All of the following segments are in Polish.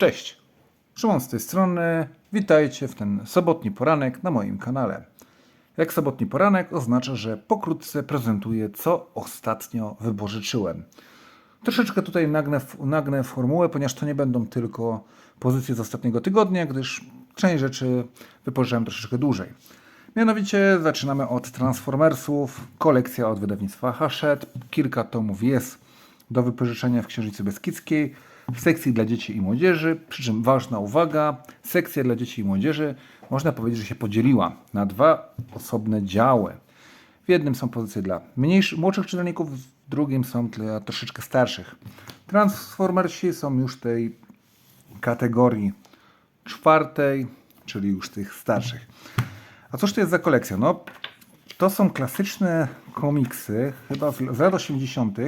Cześć! Szymon z tej strony. Witajcie w ten sobotni poranek na moim kanale. Jak sobotni poranek oznacza, że pokrótce prezentuję, co ostatnio wypożyczyłem. Troszeczkę tutaj nagnę, nagnę formułę, ponieważ to nie będą tylko pozycje z ostatniego tygodnia, gdyż część rzeczy wypożyczyłem troszeczkę dłużej. Mianowicie zaczynamy od Transformersów, kolekcja od wydawnictwa Hachette. Kilka tomów jest do wypożyczenia w Księżnicy Beskidzkiej, sekcji dla dzieci i młodzieży. Przy czym ważna uwaga, sekcja dla dzieci i młodzieży można powiedzieć, że się podzieliła na dwa osobne działy. W jednym są pozycje dla mniejszych, młodszych czytelników, w drugim są dla troszeczkę starszych. Transformersi są już tej kategorii czwartej, czyli już tych starszych. A cóż to jest za kolekcja? No, to są klasyczne komiksy, chyba z lat 80.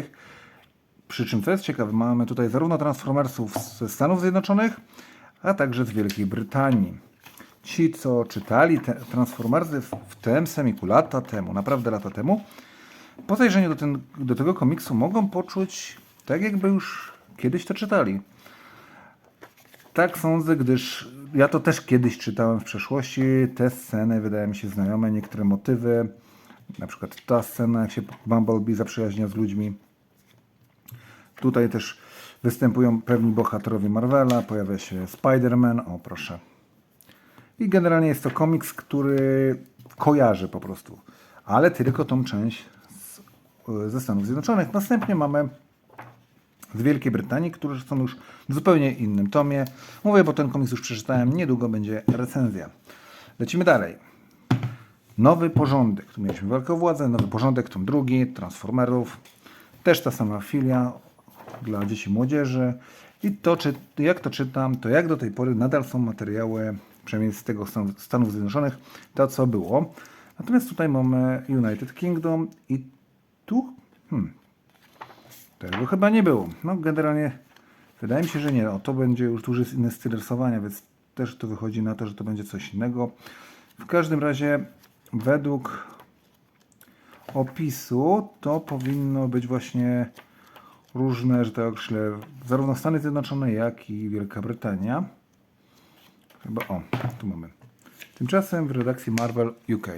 Przy czym, co jest ciekawe, mamy tutaj zarówno Transformersów ze Stanów Zjednoczonych, a także z Wielkiej Brytanii. Ci, co czytali Transformersy w, w tym semiku lata temu, naprawdę lata temu, po zajrzeniu do, ten, do tego komiksu mogą poczuć tak, jakby już kiedyś to czytali. Tak sądzę, gdyż ja to też kiedyś czytałem w przeszłości. Te sceny wydają mi się znajome, niektóre motywy, na przykład ta scena, jak się Bumblebee zaprzyjaźnia z ludźmi. Tutaj też występują pewni bohaterowie Marvela, pojawia się Spider-Man, o proszę. I generalnie jest to komiks, który kojarzy po prostu, ale tylko tą część z, ze Stanów Zjednoczonych. Następnie mamy z Wielkiej Brytanii, którzy są już w zupełnie innym tomie. Mówię, bo ten komiks już przeczytałem, niedługo będzie recenzja. Lecimy dalej. Nowy porządek. Tu mieliśmy Wielką Władzę, nowy porządek, tom drugi, Transformerów. Też ta sama filia dla dzieci i młodzieży. I to, czy, jak to czytam, to jak do tej pory nadal są materiały, przynajmniej z tego Stan- Stanów Zjednoczonych, to co było. Natomiast tutaj mamy United Kingdom i tu, hmm, tego chyba nie było. No generalnie wydaje mi się, że nie. O, to będzie już, jest inny styl rysowania, więc też to wychodzi na to, że to będzie coś innego. W każdym razie według opisu to powinno być właśnie różne, że tak określę, zarówno Stany Zjednoczone, jak i Wielka Brytania. Chyba, o, tu mamy. Tymczasem w redakcji Marvel UK.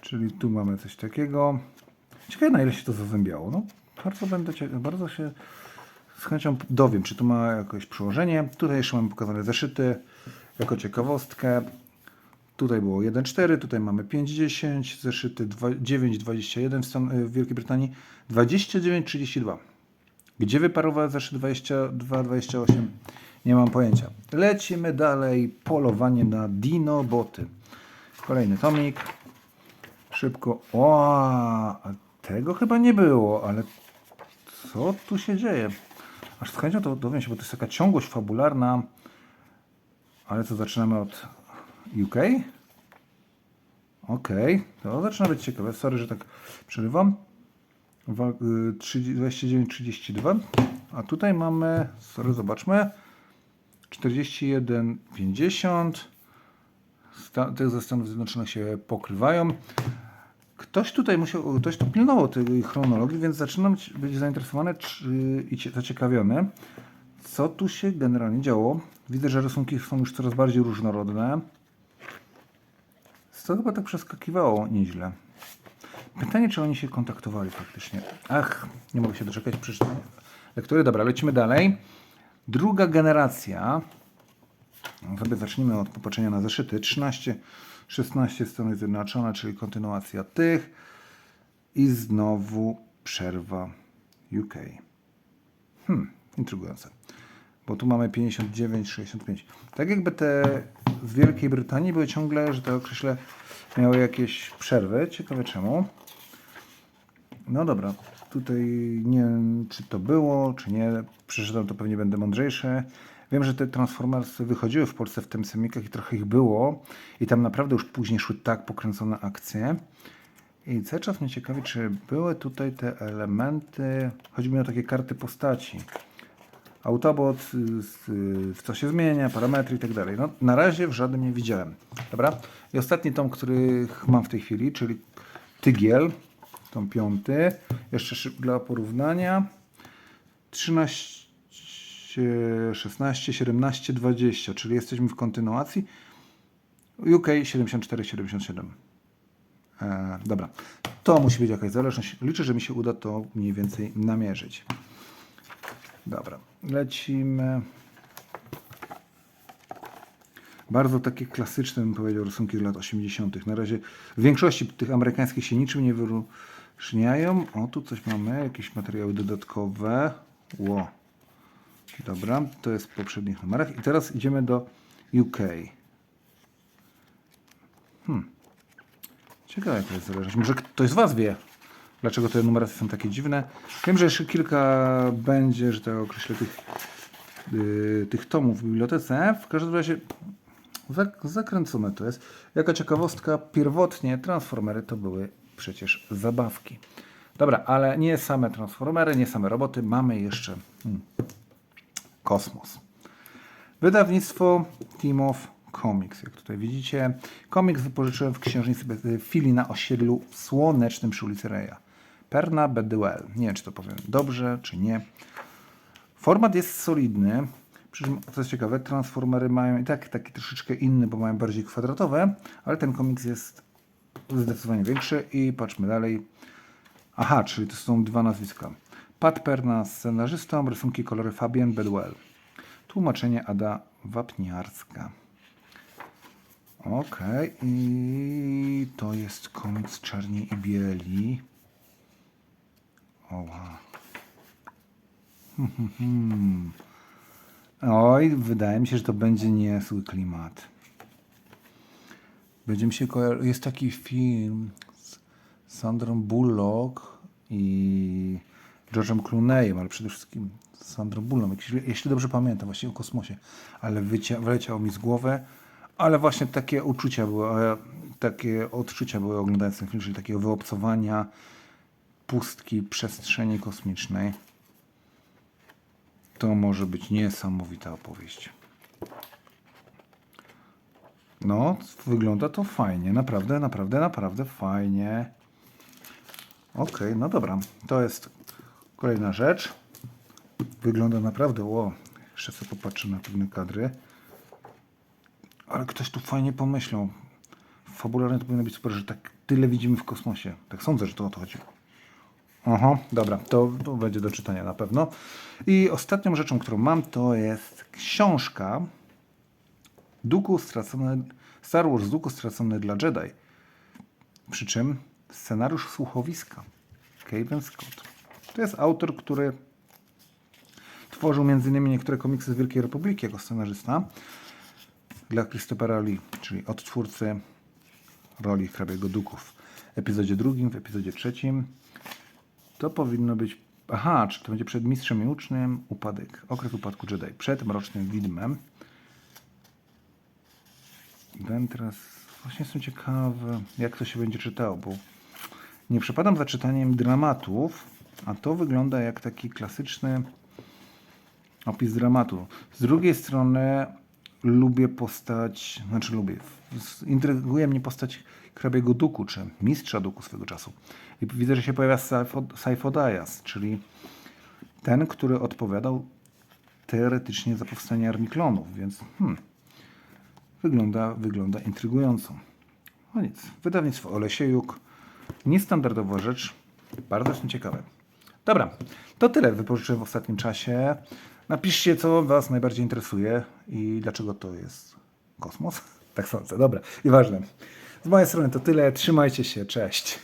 Czyli tu mamy coś takiego. Ciekawe na ile się to zazębiało. No, bardzo będę bardzo się z chęcią dowiem, czy tu ma jakieś przełożenie. Tutaj jeszcze mamy pokazane zeszyty jako ciekawostkę. Tutaj było 1,4, tutaj mamy 5,10, zeszyty 9,21 w, Stan- w Wielkiej Brytanii, 29,32. Gdzie wyparował zeszyt 22,28? Nie mam pojęcia. Lecimy dalej. Polowanie na dinoboty. Kolejny tomik. Szybko. O, tego chyba nie było, ale co tu się dzieje? Aż z chęcią to dowiem się, bo to jest taka ciągłość fabularna. Ale co, zaczynamy od UK? Okej, to zaczyna być ciekawe. Sorry, że tak przerywam. Wa- y, 30 29,32. A tutaj mamy, sorry, zobaczmy. 41,50. Sta- Te ze Stanów Zjednoczonych się pokrywają. Ktoś tutaj musiał, ktoś tu pilnował tej chronologii, więc zaczynam być- zainteresowany i cie- zaciekawiony, co tu się generalnie działo. Widzę, że rysunki są już coraz bardziej różnorodne. Co chyba tak przeskakiwało nieźle. Pytanie, czy oni się kontaktowali faktycznie. Ach, nie mogę się doczekać przeczytania lektury. Dobra, lecimy dalej. Druga generacja. Sobie zacznijmy od popatrzenia na zeszyty. 13, 16 Stany Zjednoczone, czyli kontynuacja tych. I znowu przerwa UK. Hmm, intrygujące. Bo tu mamy 59, 65. Tak jakby te z Wielkiej Brytanii były ciągle, że tak określę, miały jakieś przerwy. Ciekawe czemu. No dobra, tutaj nie wiem, czy to było, czy nie. Przeczytam to pewnie będę mądrzejszy. Wiem, że te Transformersy wychodziły w Polsce w tym semikach i trochę ich było. I tam naprawdę już później szły tak pokręcone akcje. I cały czas mnie ciekawi, czy były tutaj te elementy, mi o takie karty postaci. Autobot, y, w co się zmienia, parametry i tak dalej. No, na razie w żadnym nie widziałem. Dobra? I ostatni tom, który mam w tej chwili, czyli Tygiel, tom piąty. Jeszcze dla porównania. 13 16, 17, 20, czyli jesteśmy w kontynuacji. UK 74, 77. E, dobra, to musi być jakaś zależność. Liczę, że mi się uda to mniej więcej namierzyć. Dobra, lecimy. Bardzo takie klasyczne, bym powiedział, rysunki z lat 80. Na razie w większości tych amerykańskich się niczym nie wyróżniają. O, tu coś mamy, jakieś materiały dodatkowe. Ło. Dobra, to jest w poprzednich numerach. I teraz idziemy do UK. Hmm. Ciekawe, jaka jest zależność. Może ktoś z Was wie, dlaczego te numeracje są takie dziwne. Wiem, że jeszcze kilka będzie, że tak określę, tych, yy, tych tomów w bibliotece. W każdym razie zak- zakręcone to jest. Jaka ciekawostka, pierwotnie Transformery to były przecież zabawki. Dobra, ale nie same Transformery, nie same roboty, mamy jeszcze hmm, kosmos. Wydawnictwo Team of Comics, jak tutaj widzicie. Komiks wypożyczyłem w księżnicy Fili na osiedlu Słonecznym przy ulicy Reja. Perna Bedwell. Nie wiem, czy to powiem dobrze, czy nie. Format jest solidny. Przy czym, co jest ciekawe, Transformery mają i tak taki troszeczkę inny, bo mają bardziej kwadratowe, ale ten komiks jest zdecydowanie większy i patrzmy dalej. Aha, czyli to są dwa nazwiska. Pat Perna, scenarzystą, rysunki kolory Fabian Bedwell. Tłumaczenie Ada Wapniarska. Okej, i to jest komiks Czarni i Bieli. Oła. Hmm, hmm, hmm. Oj, wydaje mi się, że to będzie niezły klimat. Będzie mi się kojar- Jest taki film z Sandrą Bullock i George'em Clooneyem, ale przede wszystkim z Sandrą Bullock, jeśli, dobrze pamiętam, właśnie o kosmosie, ale wyleciało mi z głowy, ale właśnie takie uczucia były, e, takie odczucia były oglądając ten film, czyli takiego wyobcowania pustki przestrzeni kosmicznej. To może być niesamowita opowieść. No, wygląda to fajnie. Naprawdę, naprawdę, naprawdę fajnie. Okej, no dobra. To jest kolejna rzecz. Wygląda naprawdę, o, jeszcze sobie popatrzę na pewne kadry. Ale ktoś tu fajnie pomyślał. Fabularnie to powinno być super, że tak tyle widzimy w kosmosie. Tak sądzę, że to o to chodzi. Aha, dobra, to, będzie do czytania na pewno. I ostatnią rzeczą, którą mam, to jest książka Duku stracony, Star Wars Duku stracony dla Jedi. Przy czym scenariusz słuchowiska Caven Scott. To jest autor, który tworzył m.in. niektóre komiksy z Wielkiej Republiki jako scenarzysta dla Christophera Lee, czyli odtwórcy roli hrabiego Duków. W epizodzie drugim, w epizodzie trzecim to powinno być. Aha, czy to będzie przed Mistrzem i Uczniem, upadek, okres upadku Jedi, przed Mrocznym Widmem. Ben teraz. Właśnie jestem ciekawy, jak to się będzie czytało, bo nie przepadam za czytaniem dramatów, a to wygląda jak taki klasyczny opis dramatu. Z drugiej strony lubię postać, znaczy lubię, intryguje mnie postać hrabiego Duku, czy mistrza Duku swego czasu. I widzę, że się pojawia Saifo- Saifodayas, czyli ten, który odpowiadał teoretycznie za powstanie armii klonów, więc hmm, wygląda, wygląda intrygująco. No nic, wydawnictwo Olesiejuk, niestandardowa rzecz, bardzo jestem ciekawy. Dobra, to tyle wypożyczyłem w ostatnim czasie. Napiszcie, co Was najbardziej interesuje i dlaczego to jest kosmos. Tak sądzę, dobra, nieważne. Z mojej strony to tyle, trzymajcie się, cześć.